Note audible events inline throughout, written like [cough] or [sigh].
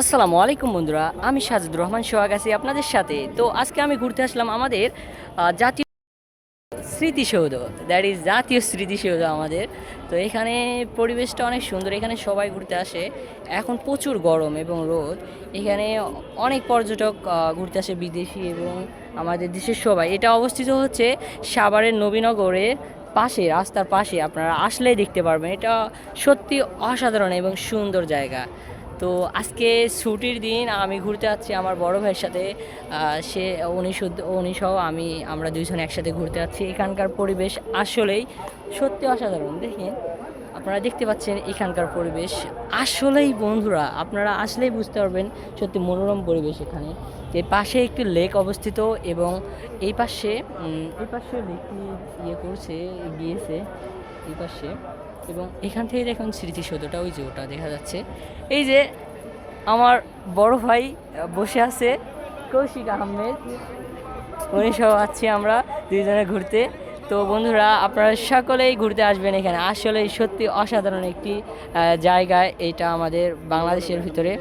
আসসালামু আলাইকুম বন্ধুরা, আমি সাজিদুর রহমান সোহাগ আছি আপনাদের সাথে। তো আজকে আমি ঘুরতে আসলাম আমাদের জাতীয় স্মৃতিসৌধ। দ্যাট ইজ জাতীয় স্মৃতিসৌধ আমাদের। তো এখানে পরিবেশটা অনেক সুন্দর, এখানে সবাই ঘুরতে আসে। এখন প্রচুর গরম এবং রোদ। এখানে অনেক পর্যটক ঘুরতে আসে, বিদেশি এবং আমাদের দেশের সবাই। এটা অবস্থিত হচ্ছে সাভারের নবীনগরের পাশে, রাস্তার পাশে। আপনারা আসলেই দেখতে পারবেন। এটা সত্যি অসাধারণ এবং সুন্দর জায়গা। তো আজকে ছুটির দিন আমি ঘুরতে যাচ্ছি আমার বড় ভাইয়ের সাথে। সে, উনি উনি সহ আমি, আমরা দুইজন একসাথে ঘুরতে যাচ্ছি। এখানকার পরিবেশ আসলেই সত্যি অসাধারণ, দেখেন। আপনারা দেখতে পাচ্ছেন এখানকার পরিবেশ। আসলেই বন্ধুরা, আপনারা আসলেই বুঝতে পারবেন সত্যি মনোরম পরিবেশ এখানে। যে পাশে একটি লেক অবস্থিত এবং এই পাশে এই পাশে লেকটি ইয়ে করছে, গিয়েছে, এই পাশে। এবং এখান থেকে দেখুন স্মৃতিসৌধটা, ওই যে ওটা দেখা যাচ্ছে। এই যে আমার বড় ভাই বসে আছে, কৌশিক আহমেদ। উনি সহ আছি আমরা দুইজনে ঘুরতে। তো বন্ধুরা, আপনারা সকলেই ঘুরতে আসবেন এখানে। আসলে সত্যি অসাধারণ একটি জায়গা এটা আমাদের বাংলাদেশের ভিতরে।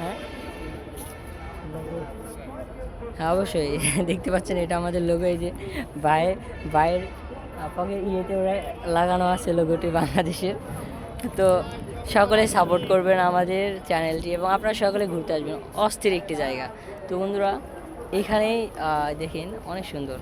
হ্যাঁ? হ্যাঁ অবশ্যই। [laughs] দেখতে পাচ্ছেন এটা আমাদের লোগো, এই যে বাইরে বাইরের আপনাকে ইয়েতে ওরা লাগানো আছে লোগোটি বাংলাদেশের। তো সকলে সাপোর্ট করবেন আমাদের চ্যানেলটি এবং আপনারা সকলে ঘুরতে আসবেন। অস্থির একটি জায়গা। তো বন্ধুরা, এখানেই দেখেন, অনেক সুন্দর।